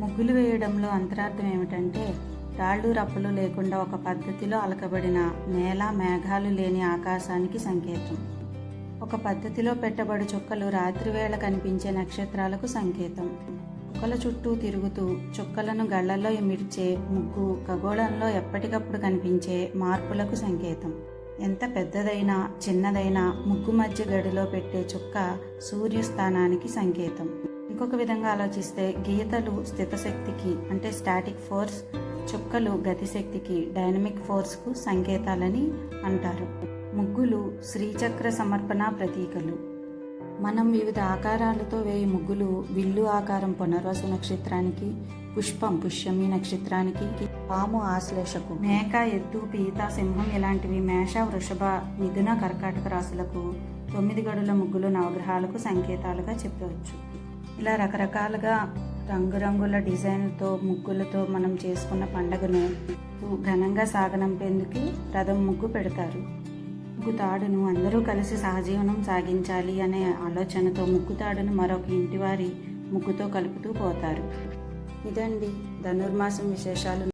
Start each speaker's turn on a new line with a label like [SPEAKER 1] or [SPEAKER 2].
[SPEAKER 1] ముగ్గులు వేయడంలో అంతరార్థం ఏమిటంటే రాళ్ళు రప్పలు లేకుండా ఒక పద్ధతిలో అలకబడిన నేల మేఘాలు లేని ఆకాశానికి సంకేతం. ఒక పద్ధతిలో పెట్టబడి చుక్కలు రాత్రివేళ కనిపించే నక్షత్రాలకు సంకేతం. చుక్కల చుట్టూ తిరుగుతూ చుక్కలను గళ్ళలో ఇమిడ్చే ముగ్గు ఖగోళంలో ఎప్పటికప్పుడు కనిపించే మార్పులకు సంకేతం. ఎంత పెద్దదైనా చిన్నదైనా ముగ్గు మధ్య గడిలో పెట్టే చుక్క సూర్యస్థానానికి సంకేతం. ఇంకొక విధంగా ఆలోచిస్తే గీతలు స్థితశక్తికి అంటే స్టాటిక్ ఫోర్స్ చుక్కలు గతిశక్తికి డైనమిక్ ఫోర్స్కు సంకేతాలని అంటారు. ముగ్గులు శ్రీచక్ర సమర్పణ ప్రతీకలు. మనం వివిధ ఆకారాలతో వేయి ముగ్గులు విల్లు ఆకారం పునర్వసు నక్షత్రానికి పుష్పం పుష్యమి నక్షత్రానికి పాము ఆశ్లేషకు మేక ఎద్దు పీత సింహం ఇలాంటివి మేష వృషభ మిథున కర్కాటక రాశులకు తొమ్మిది గడుల ముగ్గులు నవగ్రహాలకు సంకేతాలుగా చెప్పవచ్చు. ఇలా రకరకాలుగా రంగురంగుల డిజైన్లతో ముగ్గులతో మనం చేసుకున్న పండగను ఘనంగా సాగనంపేందుకు రథం ముగ్గు పెడతారు. ముగ్గు తాడును అందరూ కలిసి సహజీవనం సాగించాలి అనే ఆలోచనతో ముగ్గు తాడును మరొక ఇంటివారి ముగ్గుతో కలుపుతూ పోతారు. ఇదండి ధనుర్మాసం విశేషాలు.